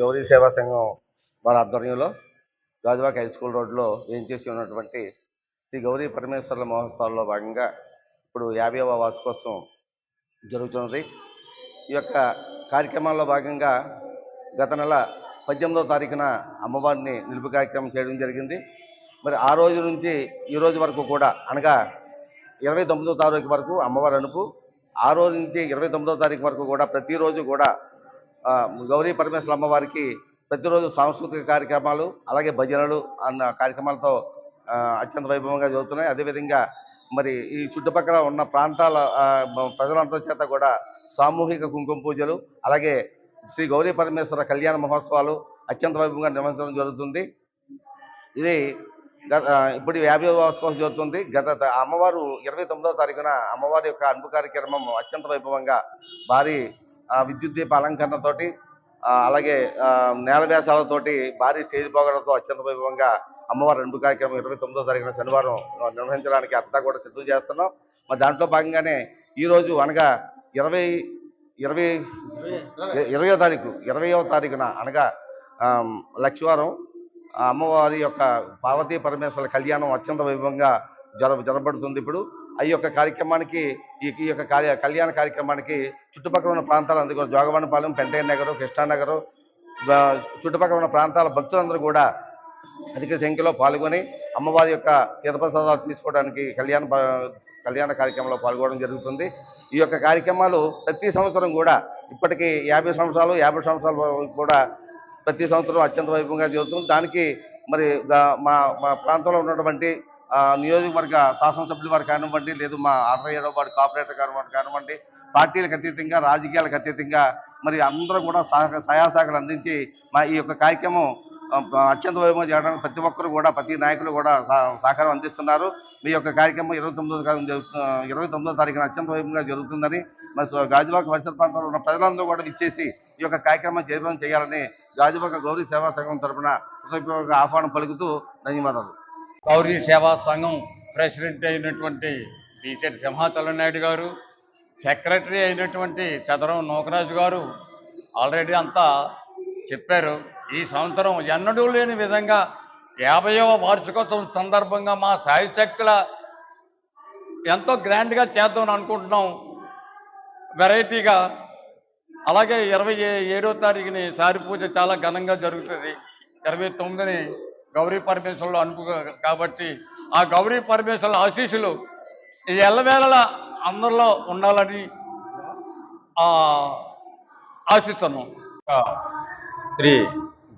గౌరీ సేవా సంఘం వారి ఆధ్వర్యంలో గాజువాక హై స్కూల్ రోడ్లో ఏం చేసి ఉన్నటువంటి శ్రీ గౌరీ పరమేశ్వరుల మహోత్సవాల్లో భాగంగా ఇప్పుడు యాభైవ వార్షికోత్సవం జరుగుతున్నది. ఈ యొక్క కార్యక్రమాల్లో భాగంగా గత నెల పద్దెనిమిదవ తారీఖున అమ్మవారిని నిలుపు కార్యక్రమం చేయడం జరిగింది. మరి ఆ రోజు నుంచి ఈ రోజు వరకు కూడా అనగా ఇరవై తొమ్మిదో తారీఖు వరకు అమ్మవారి అనుపు ఆ రోజు నుంచి ఇరవై తొమ్మిదో తారీఖు వరకు కూడా ప్రతిరోజు కూడా గౌరీ పరమేశ్వర అమ్మవారికి ప్రతిరోజు సాంస్కృతిక కార్యక్రమాలు అలాగే భజనలు అన్న కార్యక్రమాలతో అత్యంత వైభవంగా జరుగుతున్నాయి. అదేవిధంగా మరి ఈ చుట్టుపక్కల ఉన్న ప్రాంతాల ప్రజలంతా ప్రజలందరి చేత కూడా సామూహిక కుంకుమ పూజలు అలాగే శ్రీ గౌరీ పరమేశ్వర కళ్యాణ మహోత్సవాలు అత్యంత వైభవంగా నిర్వహించడం జరుగుతుంది. ఇది గత ఇప్పుడు యాభై వార్షికోత్సవం జరుగుతుంది. గత అమ్మవారు ఇరవై తొమ్మిదవ తారీఖున అమ్మవారి యొక్క అన్పు కార్యక్రమం అత్యంత వైభవంగా భారీ విద్యుత్ దీప అలంకరణతోటి అలాగే ఆ, భారీ స్టేజ్ పోగడంతో అత్యంత వైభవంగా అమ్మవారి రెండు కార్యక్రమం ఇరవై తొమ్మిదో తారీఖున శనివారం నిర్వహించడానికి అంతా కూడా సిద్ధం చేస్తున్నాం. మరి దాంట్లో భాగంగానే ఈరోజు అనగా ఇరవై ఇరవై ఇరవయో తారీఖు ఇరవయో తారీఖున అనగా లక్షవారం ఆ అమ్మవారి యొక్క పార్వతీ పరమేశ్వర కళ్యాణం అత్యంత వైభవంగా జర జరపడుతుంది ఇప్పుడు. ఆ యొక్క కార్యక్రమానికి ఈ యొక్క కార్య కళ్యాణ కార్యక్రమానికి చుట్టుపక్కల ఉన్న ప్రాంతాలు అందుకు జోగవనపాలెం పెంటయ్య నగరు కృష్ణానగరు చుట్టుపక్కల ఉన్న ప్రాంతాల భక్తులందరూ కూడా అధిక సంఖ్యలో పాల్గొని అమ్మవారి యొక్క తీర్థప్రసాదాలు తీసుకోవడానికి కళ్యాణ కళ్యాణ కార్యక్రమంలో పాల్గొనడం జరుగుతుంది. ఈ యొక్క కార్యక్రమాలు ప్రతి సంవత్సరం కూడా ఇప్పటికీ యాభై సంవత్సరాలు యాభై సంవత్సరాలు కూడా ప్రతి సంవత్సరం అత్యంత వైభవంగా జరుగుతుంది. దానికి మరి మా మా ప్రాంతంలో ఉన్నటువంటి నియోజకవర్గ శాసనసభ్యుల వారు కానివ్వండి లేదు మా అరవై ఏడవ వార్డు కార్పొరేటర్ కానివ్వండి కానివ్వండి పార్టీలకు అతీతంగా రాజకీయాలకు అతీతంగా మరి అందరూ కూడా సహ సహాయశాఖలు అందించి మా ఈ యొక్క కార్యక్రమం అత్యంత వైభవం చేయడానికి ప్రతి ఒక్కరు కూడా ప్రతి నాయకులు కూడా సహ- సహకారం అందిస్తున్నారు. మీ యొక్క కార్యక్రమం ఇరవై తొమ్మిదో ఇరవై తొమ్మిదో తారీఖున అత్యంత వైభవంగా జరుగుతుందని మరి గాజువాక పరిసర ప్రాంతంలో ఉన్న ప్రజలందరూ కూడా ఇచ్చేసి ఈ యొక్క కార్యక్రమం జయప్రదం చేయాలని గాజువాక గౌరీ సేవా సంఘం తరపున హృదయపూర్వక ఆహ్వానం పలుకుతూ ధన్యవాదాలు. గౌరీ సేవా సంఘం ప్రెసిడెంట్ అయినటువంటి టీచర్ సింహాచలం నాయుడు గారు సెక్రటరీ అయినటువంటి చదరం నూకరాజు గారు ఆల్రెడీ అంతా చెప్పారు. ఈ సంవత్సరం ఎన్నడూ లేని విధంగా యాభైవ వార్షికోత్సవం సందర్భంగా మా సాయశక్తుల ఎంతో గ్రాండ్గా చేద్దామని అనుకుంటున్నాం. వెరైటీగా. అలాగే ఇరవై ఏడో తారీఖుని సారి పూజ చాలా ఘనంగా జరుగుతుంది. ఇరవై తొమ్మిదిని గౌరీ పరమేశ్వరులు అనుకు కాబట్టి ఆ గౌరీ పరమేశ్వరుల ఆశీస్సులు ఈ ఎల్లవేళలా అందరిలో ఉండాలని ఆశిస్తున్నాం. శ్రీ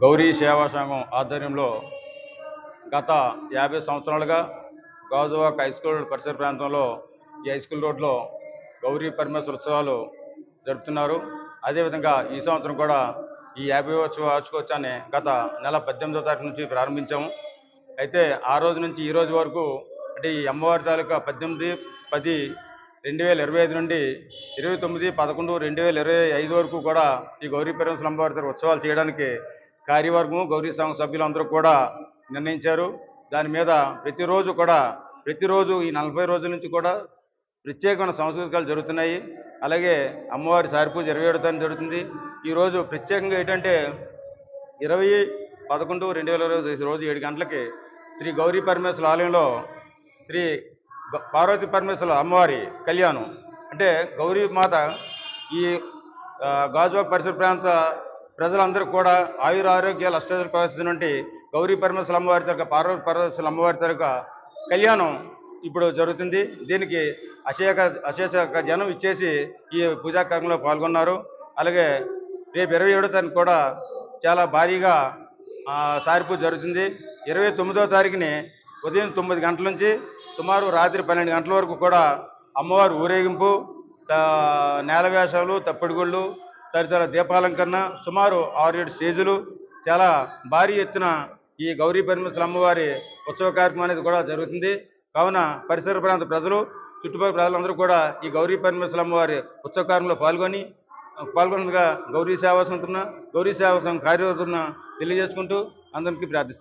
గౌరీ సేవా సంఘం ఆధ్వర్యంలో గత యాభై సంవత్సరాలుగా గాజువాక హై స్కూల్ పరిసర ప్రాంతంలో ఈ హై స్కూల్ రోడ్లో గౌరీ పరమేశ్వర ఉత్సవాలు జరుపుతున్నారు. అదేవిధంగా ఈ సంవత్సరం కూడా ఈ యాభై వార్షికోత్సవాన్ని గత నెల పద్దెనిమిదో తారీఖు నుంచి ప్రారంభించాము. అయితే ఆ రోజు నుంచి ఈ రోజు వరకు అంటే ఈ అమ్మవారి తాలూకా పద్దెనిమిది పది రెండు వేల ఇరవై ఐదు నుండి ఇరవై తొమ్మిది పదకొండు రెండు వేల ఇరవై ఐదు వరకు కూడా ఈ గౌరీ పరమేశ్వర అమ్మవారి ఉత్సవాలు చేయడానికి కార్యవర్గం గౌరీ సంఘ సభ్యులందరూ కూడా నిర్ణయించారు. దాని మీద ప్రతిరోజు కూడా ప్రతిరోజు ఈ నలభై రోజుల నుంచి కూడా ప్రత్యేకమైన సంస్కృతికాలు జరుగుతున్నాయి. అలాగే అమ్మవారి సారిపూజ ఇరవై ఏడు తారీఖు జరుగుతుంది. ఈరోజు ప్రత్యేకంగా ఏంటంటే ఇరవై పదకొండు రెండు వేల ఇరవై రోజు ఏడు గంటలకి శ్రీ గౌరీ పరమేశ్వర ఆలయంలో శ్రీ పార్వతి పార్వతీ పరమేశ్వర అమ్మవారి కళ్యాణం. అంటే గౌరీ మాత ఈ గాజువాక్ పరిసర ప్రాంత ప్రజలందరూ కూడా ఆయుర ఆరోగ్యాలు అష్టోత్తర పరిస్థితి నుండి గౌరీ పరమేశ్వర అమ్మవారి తరగ పార్వతీ పరమేశ్వర అమ్మవారి తరగ కళ్యాణం ఇప్పుడు జరుగుతుంది. దీనికి అశేక అశేష జనం ఇచ్చేసి ఈ పూజా కార్యక్రమంలో పాల్గొన్నారు. అలాగే రేపు ఇరవై ఏడో తారీఖు కూడా చాలా భారీగా సారిపూజ జరుగుతుంది. ఇరవై తొమ్మిదో తారీఖుని ఉదయం తొమ్మిది గంటల నుంచి సుమారు రాత్రి పన్నెండు గంటల వరకు కూడా అమ్మవారి ఊరేగింపు నేలవేషాలు నేల తప్పిడిగుళ్ళు తదితర దీపాలంకరణ సుమారు ఆరు ఏడు స్టేజులు చాలా భారీ ఎత్తున ఈ గౌరీ పరమేశ్వర అమ్మవారి ఉత్సవ కార్యక్రమం అనేది కూడా జరుగుతుంది. కావున పరిసర ప్రాంత ప్రజలు చుట్టుపక్కల ప్రజలందరూ కూడా ఈ గౌరీ పరమేశ్వర అమ్మవారి ఉత్సవకారంలో పాల్గొని పాల్గొనగా గౌరీ సేవా సంతున్న గౌరీ సేవా సంఘం కార్యవర్తున్న తెలియజేసుకుంటూ అందరికీ ప్రార్థిస్తున్నాను